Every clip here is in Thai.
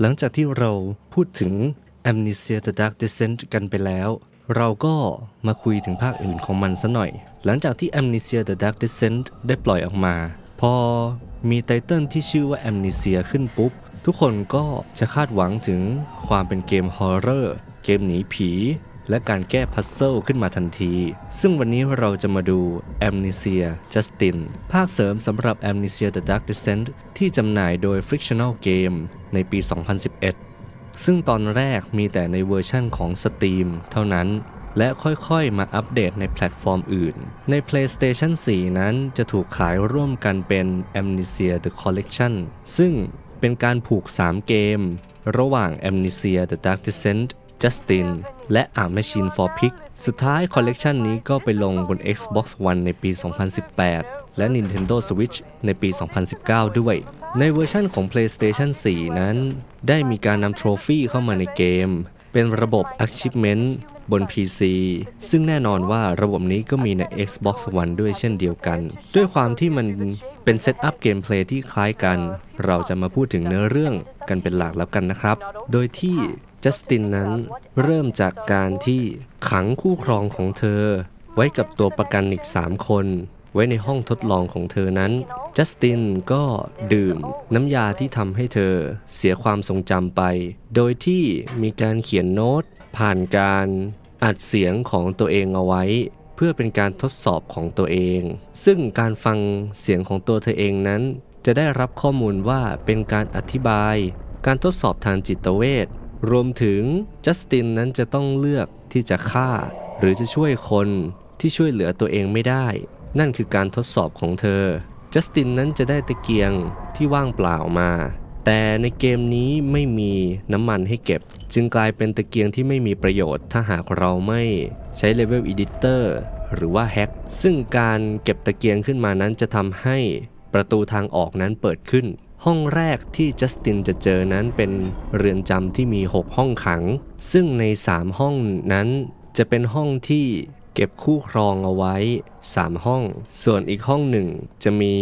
หลังจากที่เราพูดถึง Amnesia The Dark Descent กันไปแล้ว เราก็มาคุยถึงภาคอื่นของมันซะหน่อย หลังจากที่ Amnesia The Dark Descent ได้ปล่อยออกมา พอมีไตเติลที่ชื่อว่า Amnesia ขึ้นปุ๊บ ทุกคนก็จะคาดหวังถึงความเป็นเกมฮอร์เรอร์ เกมหนีผี และการแก้พัซเซิลขึ้นมาทันที ซึ่งวันนี้เราจะมาดู Amnesia Justin ภาคเสริมสำหรับ Amnesia The Dark Descent ที่จำหน่ายโดย Frictional Game ในปี 2011 ซึ่งตอนแรกมีแต่ในเวอร์ชั่นของ Steam เท่านั้น และค่อยๆ มาอัปเดตในแพลตฟอร์มอื่น ใน PlayStation 4 นั้นจะถูกขายร่วมกันเป็น Amnesia The Collection ซึ่งเป็นการผูก 3 เกม ระหว่าง Amnesia The Dark Descent Justin และ A Machine for Pig สุดท้ายคอลเลกชันนี้ก็ไปลงบน Xbox One ในปี 2018 และ Nintendo Switch ในปี 2019 ด้วย ในเวอร์ชั่นของ PlayStation 4 นั้น ได้มีการนำโทรฟี่เข้ามาในเกม เป็นระบบ Achievement บน PC ซึ่งแน่นอนว่าระบบนี้ก็มีใน Xbox One ด้วยเช่นเดียวกัน ด้วยความที่มันเป็นเซตอัพเกมเพลย์ที่คล้ายกัน เราจะมาพูดถึงเนื้อเรื่องกันเป็นหลักแล้วกันนะครับ โดยที่ จัสตินนั้นเริ่มจากการที่ขังคู่ครองของเธอ ไว้กับตัวประกันอีก 3 คน ไว้ในห้องทดลองของเธอนั้น จัสตินก็ดื่มน้ำยาที่ทำให้เธอเสียความทรงจำไป โดยที่มีการเขียนโน้ต ผ่านการอัดเสียงของตัวเองเอาไว้ เพื่อเป็นการทดสอบของตัวเอง ซึ่งการฟังเสียงของตัวเธอเองนั้น จะได้รับข้อมูลว่าเป็นการอธิบาย การทดสอบทางจิตเวช รวมถึงจัสตินนั้นจะต้องเลือกที่จะฆ่า หรือจะช่วยคนที่ช่วยเหลือตัวเองไม่ได้ นั่นคือการทดสอบของเธอ จัสตินนั้นจะได้ตะเกียงที่ว่างเปล่ามา แต่ในเกมนี้ไม่มีน้ำมันให้เก็บ จึงกลายเป็นตะเกียงที่ไม่มีประโยชน์ ถ้าหากเราไม่ใช้เลเวลอีดิเตอร์หรือว่าแฮ็กซึ่งการเก็บตะเกียงขึ้นมานั้นจะทำให้ประตูทางออกนั้นเปิดขึ้น ห้องแรกที่จัสตินจะเจอนั้นเป็นเรือนจำที่มี 6 ห้องขัง ซึ่งใน 3 ห้องนั้นจะเป็นห้องที่เก็บคู่ครองเอาไว้ 3 ห้อง ส่วนอีกห้องหนึ่งจะมี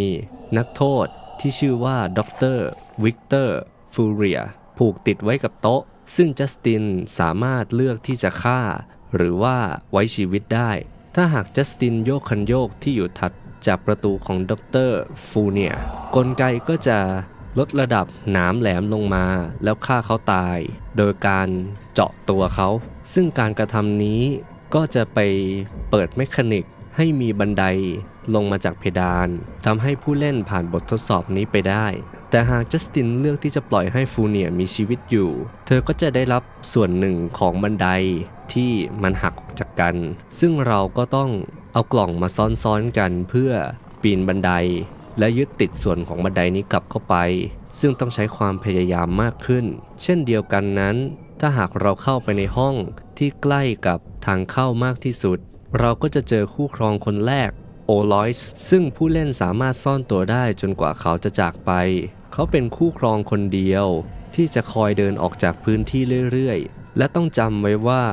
นักโทษที่ชื่อว่าด็อกเตอร์วิกเตอร์ฟูเรียผูกติดไว้กับโต๊ะ ซึ่งจัสตินสามารถเลือกที่จะฆ่า หรือว่าไว้ชีวิตได้ ถ้าหากจัสตินโยกคันโยกที่อยู่ถัดจากประตูของด็อกเตอร์ฟูเนียกลไกก็จะ ลดระดับหนามแหลมลงมาแล้วฆ่าเขาตาย โดยการเจาะตัวเขา ซึ่งการกระทำนี้ก็จะไปเปิดเมคานิกให้มีบันไดลงมาจากเพดานทำให้ผู้เล่นผ่านบททดสอบนี้ไปได้ แต่หากจัสตินเลือกที่จะปล่อยให้ฟูเนียมีชีวิตอยู่ เธอก็จะได้รับส่วนหนึ่งของบันไดที่มันหักออกจากกัน ซึ่งเราก็ต้องเอากล่องมาซ้อนๆกันเพื่อปีนบันได และยึดติดส่วนของบันไดนี้กลับเข้าไป ซึ่งต้องใช้ความพยายามมากขึ้น เช่นเดียวกันนั้น ถ้าหากเราเข้าไปในห้องที่ใกล้กับทางเข้ามากที่สุด เราก็จะเจอคู่ครองคนแรกโอลอยส์ซึ่งผู้เล่นสามารถซ่อนตัวได้จนกว่าเขาจะจากไป เขาเป็นคู่ครองคนเดียว ที่จะคอยเดินออกจากพื้นที่เรื่อยๆ และต้องจำไว้ว่า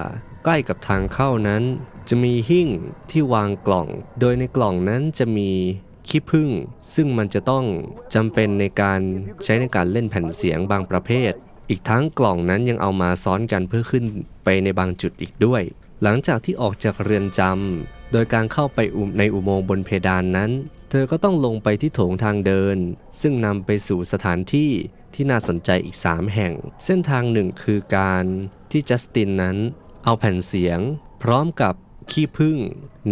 ใกล้กับทางเข้านั้น จะมีหิ้งที่วางกล่อง โดยในกล่องนั้นจะมี ขี้ผึ้งซึ่งมันจะต้องจำเป็นในการใช้ในการเล่นแผ่นเสียงบางประเภท อีกทั้งกล่องนั้นยังเอามาซ้อนกันเพื่อขึ้นไปในบางจุดอีกด้วย หลังจากที่ออกจากเรือนจำโดยการเข้าไปอุในอุโมงค์บนเพดานนั้น เธอก็ต้องลงไปที่โถงทางเดิน ซึ่งนำไปสู่สถานที่ที่น่าสนใจอีก 3 แห่ง เส้นทางหนึ่งคือการที่จัสตินนั้น เอาแผ่นเสียง พร้อมกับขี้ผึ้ง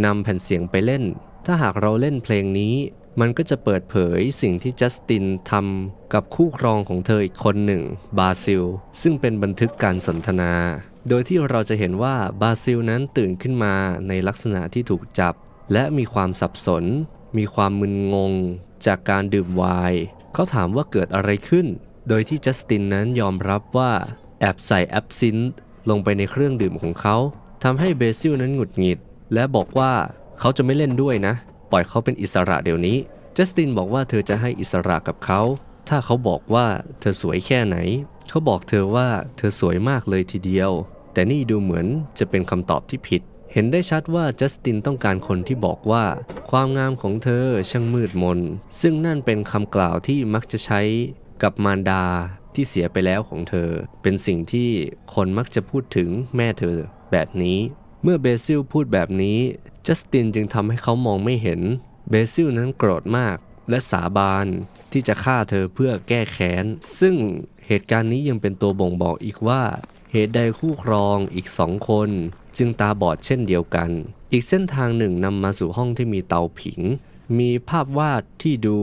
นำแผ่นเสียงไปเล่น ถ้าหากเราเล่นเพลงนี้ มันก็จะเปิดเผยสิ่งที่จัสตินทำกับคู่ครองของเธออีกคนหนึ่ง บาซิล ซึ่งเป็นบันทึกการสนทนา โดยที่เราจะเห็นว่าบาซิลนั้นตื่นขึ้นมาในลักษณะที่ถูกจับ และมีความสับสน มีความมึนงง จากการดื่มไวน์เขาถามว่าเกิดอะไรขึ้น โดยที่จัสตินนั้นยอมรับว่าแอบใส่แอปซินต์ลงไปในเครื่องดื่มของเขาทำให้เบซิลนั้นหงุดหงิด และบอกว่า เขาจะไม่เล่นด้วยนะ ปล่อยเขาเป็นอิสระเดี๋ยวนี้จัสตินบอกว่าเธอจะให้อิสระกับเขา ถ้าเขาบอกว่าเธอสวยแค่ไหน เขาบอกเธอว่าเธอสวยมากเลยทีเดียว แต่นี่ดูเหมือนจะเป็นคำตอบที่ผิด เห็นได้ชัดว่าจัสตินต้องการคนที่บอกว่า ความงามของเธอช่างมืดมน ซึ่งนั่นเป็นคำกล่าวที่มักจะใช้กับมารดาที่เสียไปแล้วของเธอ เป็นสิ่งที่คนมักจะพูดถึงแม่เธอแบบนี้ เมื่อเบซิลพูดแบบนี้จัสตินจึงทำให้เขามองไม่เห็น เบซิลนั้นโกรธมาก และสาบานที่จะฆ่าเธอเพื่อแก้แค้น ซึ่งเหตุการณ์นี้ยังเป็นตัวบ่งบอกอีกว่า เหตุใดคู่ครองอีกสองคน จึงตาบอดเช่นเดียวกัน อีกเส้นทางหนึ่งนำมาสู่ห้องที่มีเตาผิง มีภาพวาดที่ดู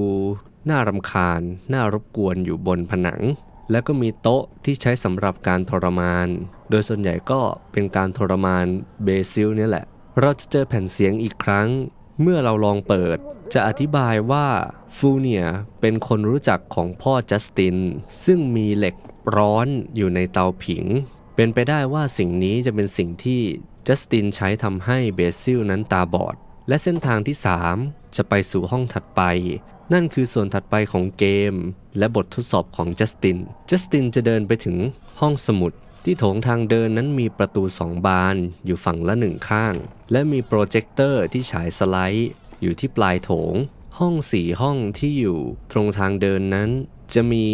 น่ารำคาญ น่ารบกวนอยู่บนผนัง แล้วก็มีโต๊ะที่ใช้สำหรับการทรมาน โดยส่วนใหญ่ก็เป็นการทรมานเบซิลเนี่ยแหละ เราจะเจอแผ่นเสียงอีกครั้ง เมื่อเราลองเปิด จะอธิบายว่าฟูเนียเป็นคนรู้จักของพ่อจัสติน ซึ่งมีเหล็กร้อนอยู่ในเตาผิง เป็นไปได้ว่าสิ่งนี้จะเป็นสิ่งที่จัสตินใช้ทำให้เบซิลนั้นตาบอด และเส้นทางที่ 3 จะไปสู่ห้องถัดไป นั่นคือส่วนถัดไปของเกม และบททดสอบของจัสติน จัสตินจะเดินไปถึงห้องสมุด ที่โถงทางเดินนั้นมีประตูสองบานอยู่ฝั่งละหนึ่งข้าง และมีโปรเจคเตอร์ที่ฉายสไลด์ อยู่ที่ปลายโถง ห้องสี่ห้องที่อยู่ตรงทางเดินนั้น จะมี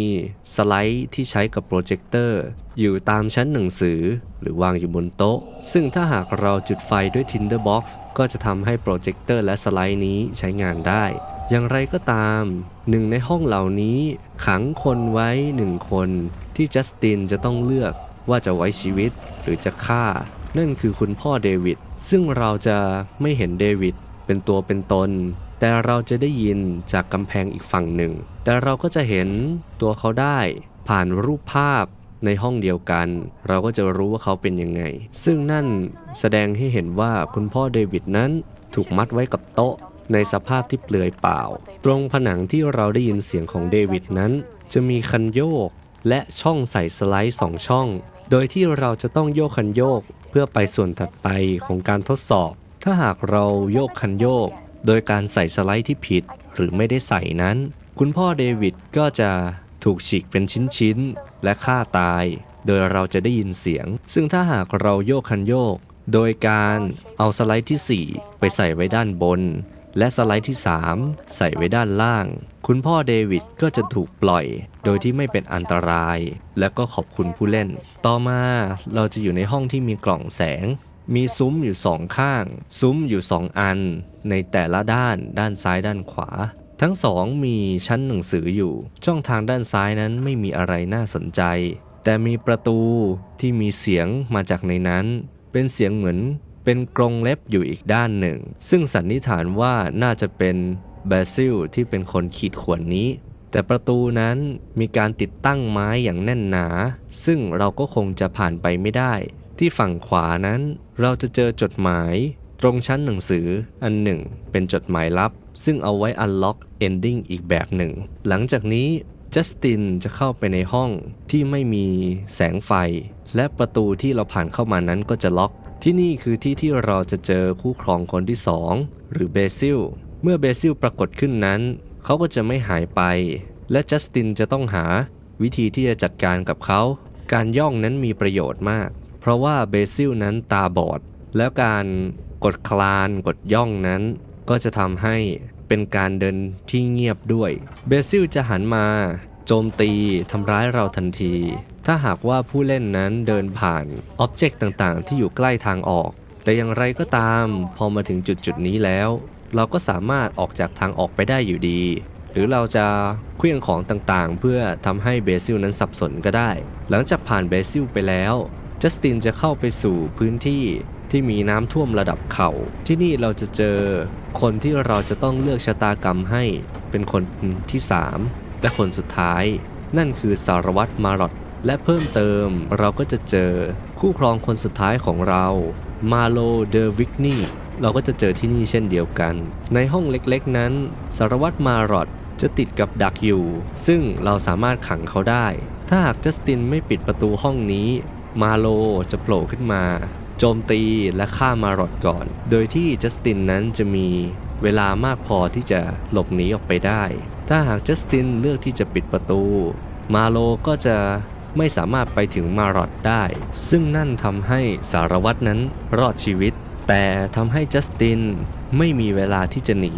สไลด์ที่ใช้กับโปรเจคเตอร์อยู่ตามชั้นหนังสือ หรือวางอยู่บนโต๊ะ ซึ่งถ้าหากเราจุดไฟด้วย Tinderbox ก็จะทำให้โปรเจคเตอร์และสไลด์นี้ใช้งานได้ อย่างไรก็ตาม หนึ่งในห้องเหล่านี้ขังคนไว้หนึ่งคน ที่จัสตินจะต้องเลือกว่าจะไว้ชีวิตหรือจะฆ่า นั่นคือคุณพ่อเดวิดซึ่งเราจะไม่เห็นเดวิดเป็นตัวเป็นตน แต่เราจะได้ยินจากกำแพงอีกฝั่งหนึ่ง แต่เราก็จะเห็นตัวเขาได้ผ่านรูปภาพในห้องเดียวกัน เราก็จะรู้ว่าเขาเป็นยังไง ซึ่งนั่นแสดงให้เห็นว่าคุณพ่อเดวิดนั้นถูกมัดไว้กับโต๊ะในสภาพที่เปลือยเปล่า ตรงผนังที่เราได้ยินเสียงของเดวิดนั้น จะมีคันโยกและช่องใส่สไลด์สองช่อง โดยที่เราจะต้องโยกคันโยกเพื่อไปส่วนถัดไปของการทดสอบ ถ้าหากเราโยกคันโยก โดยการใส่สไลด์ที่ผิดหรือไม่ได้ใส่นั้น คุณพ่อเดวิดก็จะถูกฉีกเป็นชิ้นๆ และฆ่าตาย โดยเราจะได้ยินเสียง ซึ่งถ้าหากเราโยกคันโยก โดยการเอาสไลด์ที่ 4 ไปใส่ไว้ด้านบน และสไลด์ที่ 3 ใส่ไว้ด้านล่าง คุณพ่อเดวิดก็จะถูกปล่อย โดยที่ไม่เป็นอันตราย และก็ขอบคุณผู้เล่น ต่อมาเราจะอยู่ในห้องที่มีกล่องแสงมีซุ้มอยู่สองข้าง ซุ้มอยู่สองอัน ในแต่ละด้าน ด้านซ้ายด้านขวา ทั้งสองมีชั้นหนังสืออยู่ ช่องทางด้านซ้ายนั้นไม่มีอะไรน่าสนใจ แต่มีประตูที่มีเสียงมาจากในนั้น เป็นเสียงเหมือนเป็นกรงเล็บอยู่อีกด้านหนึ่ง ซึ่งสันนิษฐานว่าน่าจะเป็นเบซิลที่เป็นคนขีดข่วนนี้ แต่ประตูนั้นมีการติดตั้งไม้อย่างแน่นหนา ซึ่งเราก็คงจะผ่านไปไม่ได้ ที่ฝั่งขวานั้นเราจะเจอจดหมาย ตรงชั้นหนังสืออันหนึ่ง เป็นจดหมายลับ ซึ่งเอาไว้ unlock ending อีกแบบหนึ่ง หลังจากนี้จัสตินจะเข้าไปในห้องที่ไม่มีแสงไฟ และประตูที่เราผ่านเข้ามานั้นก็จะล็อก ที่นี่คือที่ที่เราจะเจอคู่ครองคนที่สองหรือเบซิล เมื่อเบซิลปรากฏขึ้นนั้น เขาก็จะไม่หายไป และจัสตินจะต้องหาวิธีที่จะจัดการกับเขา การย่องนั้นมีประโยชน์มาก เพราะว่าเบซิลนั้นตาบอด แล้วการกดคลานกดย่องนั้น ก็จะทำให้เป็นการเดินที่เงียบด้วย เบซิลจะหันมา โจมตีทำร้ายเราทันที ถ้าหากว่าผู้เล่นนั้นเดินผ่านอ็อบเจกต์ต่างๆ ที่อยู่ใกล้ทางออก แต่อย่างไรก็ตามพอมาถึงจุดจุดๆนี้แล้ว เราก็สามารถออกจากทางออกไปได้อยู่ดี หรือเราจะเคลื่องของต่างๆ เพื่อทำให้เบซิลนั้นสับสนก็ได้ หลังจากผ่านเบซิลไปแล้วจัสตินจะเข้าไปสู่พื้นที่ ที่มีน้ำท่วมระดับเข่า ที่นี่เราจะเจอคนที่เราจะต้องเลือกชะตากรรมให้เป็นคนที่3และคนสุดท้าย นั่นคือสารวัตรมารอดและเพิ่มเติมเราก็จะเจอคู่ครองคนสุดท้ายของเรามาโลเดอวิกนี่เราก็จะเจอที่นี่เช่นเดียวกัน ในห้องเล็กๆนั้น สารวัตรมารอดจะติดกับดักอยู่ ซึ่งเราสามารถขังเขาได้ ถ้าหากจัสตินไม่ปิดประตูห้องนี้ มาโลจะโผล่ขึ้นมา โจมตีและฆ่ามารอดก่อน โดยที่จัสตินนั้นจะมีเวลามากพอที่จะหลบหนีออกไปได้ ถ้าหากจัสตินเลือกที่จะปิดประตู มาโลก็จะไม่สามารถไปถึงมารอดได้ ซึ่งนั่นทำให้สารวัตรนั้นรอดชีวิต แต่ทำให้จัสตินไม่มีเวลาที่จะหนี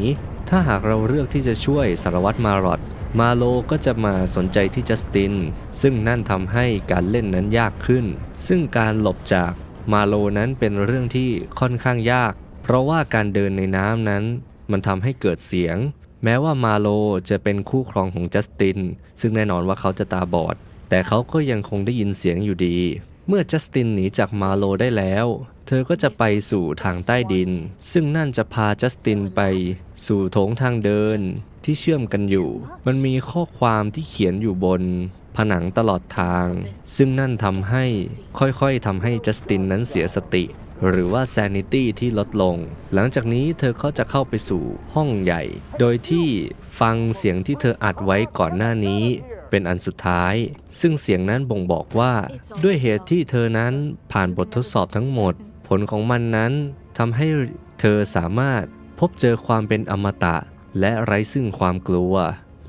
ถ้าหากเราเลือกที่จะช่วยสารวัตรมารอดมาโลก็จะมาสนใจที่จัสติน ซึ่งนั่นทำให้การเล่นนั้นยากขึ้น ซึ่งการหลบจาก มาโลนั้นเป็นเรื่องที่ค่อนข้างยาก เพราะว่าการเดินในน้ำนั้น มันทำให้เกิดเสียง แม้ว่ามาโลจะเป็นคู่ครองของจัสติน ซึ่งแน่นอนว่าเขาจะตาบอด แต่เขาก็ยังคงได้ยินเสียงอยู่ดี เมื่อจัสตินหนีจากมาโลได้แล้ว เธอก็จะไปสู่ทางใต้ดิน ซึ่งนั่นจะพาจัสตินไปสู่โถงทางเดินที่เชื่อมกันอยู่ มันมีข้อความที่เขียนอยู่บน ผนังตลอดทาง ซึ่งนั่นทำให้ค่อยๆทำให้จัสตินนั้นเสียสติ หรือว่า sanity ที่ลดลง หลังจากนี้เธอก็จะเข้าไปสู่ห้องใหญ่ โดยที่ฟังเสียงที่เธออัดไว้ก่อนหน้านี้เป็นอันสุดท้าย ซึ่งเสียงนั้นบ่งบอกว่า ด้วยเหตุที่เธอนั้นผ่านบททดสอบทั้งหมด ผลของมันนั้นทำให้เธอสามารถพบเจอความเป็นอมตะ และไร้ซึ่งความกลัว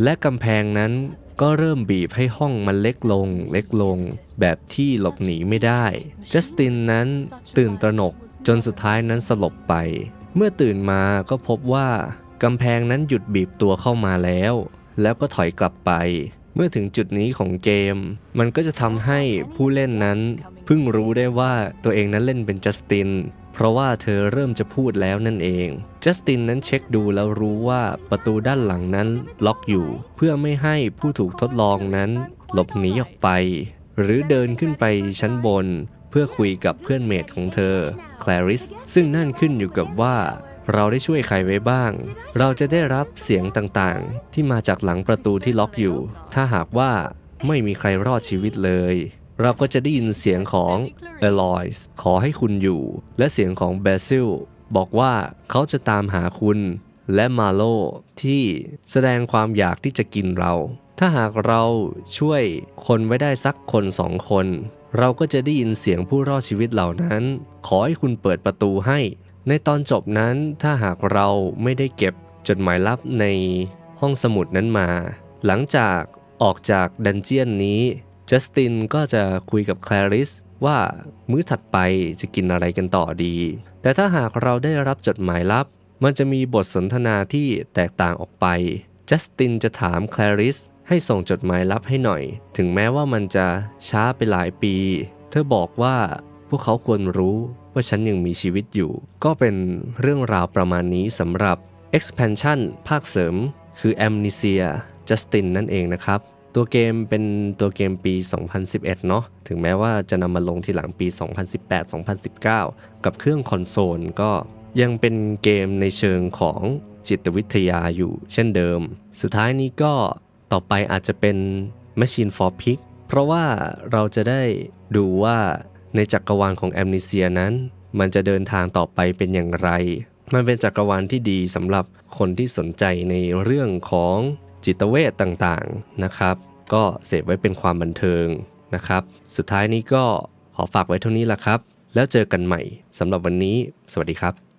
และกำแพงนั้น ก็เริ่มบีบให้ห้องมันเล็กลงเล็กลง แบบที่หลบหนีไม่ได้ จัสตินนั้นตื่นตระหนกจนสุดท้ายนั้นสลบไป เมื่อตื่นมาก็พบว่ากำแพงนั้นหยุดบีบตัวเข้ามาแล้ว แล้วก็ถอยกลับไป เมื่อถึงจุดนี้ของเกม มันก็จะทำให้ผู้เล่นนั้นเพิ่งรู้ได้ว่าตัวเองนั้นเล่นเป็นจัสติน เพราะว่าเธอเริ่มจะพูดแล้วนั่นเอง จัสตินนั้นเช็คดูแล้วรู้ว่าประตูด้านหลังนั้นล็อกอยู่ เพื่อไม่ให้ผู้ถูกทดลองนั้น หลบหนีออกไป หรือเดินขึ้นไปชั้นบน เพื่อคุยกับเพื่อนเมทของเธอ แคลริส ซึ่งนั่นขึ้นอยู่กับว่า เราได้ช่วยใครไว้บ้าง เราจะได้รับเสียงต่างๆ ที่มาจากหลังประตูที่ล็อกอยู่ ถ้าหากว่าไม่มีใครรอดชีวิตเลย เราก็จะได้ยินเสียงของเอลอยส์ขอให้คุณอยู่ และเสียงของเบซิลบอกว่าเขาจะตามหาคุณและมาโลที่แสดงความอยากที่จะกินเรา ถ้าหากเราช่วยคนไว้ได้สักคนสองคน เราก็จะได้ยินเสียงผู้รอดชีวิตเหล่านั้น ขอให้คุณเปิดประตูให้ ในตอนจบนั้นถ้าหากเราไม่ได้เก็บจดหมายลับในห้องสมุดนั้นมา หลังจากออกจากดันเจียนนี้ จัสตินก็จะคุยกับแคลริสว่ามื้อถัดไปจะกินอะไรกันต่อดี แต่ถ้าหากเราได้รับจดหมายลับ มันจะมีบทสนทนาที่แตกต่างออกไป จัสตินจะถามแคลริสให้ส่งจดหมายลับให้หน่อย ถึงแม้ว่ามันจะช้าไปหลายปี เธอบอกว่าพวกเขาควรรู้ว่าฉันยังมีชีวิตอยู่ ก็เป็นเรื่องราวประมาณนี้สำหรับ expansion ภาคเสริม คือ Amnesia Justin นั่นเองนะครับ ตัวเกมเป็นตัวเกมปี 2011 เนาะถึงแม้ว่าจะนำมาลงทีหลังปี 2018-2019 กับเครื่องคอนโซลก็ยังเป็นเกมในเชิงของจิตวิทยาอยู่เช่นเดิม สุดท้ายนี้ก็ต่อไปอาจจะเป็น Machine for Pig เพราะว่าเราจะได้ดูว่าในจักรวาลของแอมนิเซียนั้น มันจะเดินทางต่อไปเป็นอย่างไร มันเป็นจักรวาลที่ดีสำหรับคนที่สนใจในเรื่องของ จิตเวชต่างๆนะครับ ก็เสพไว้เป็นความบันเทิงนะครับ สุดท้ายนี้ก็ขอฝากไว้เท่านี้ละครับ แล้วเจอกันใหม่สำหรับวันนี้ สวัสดีครับ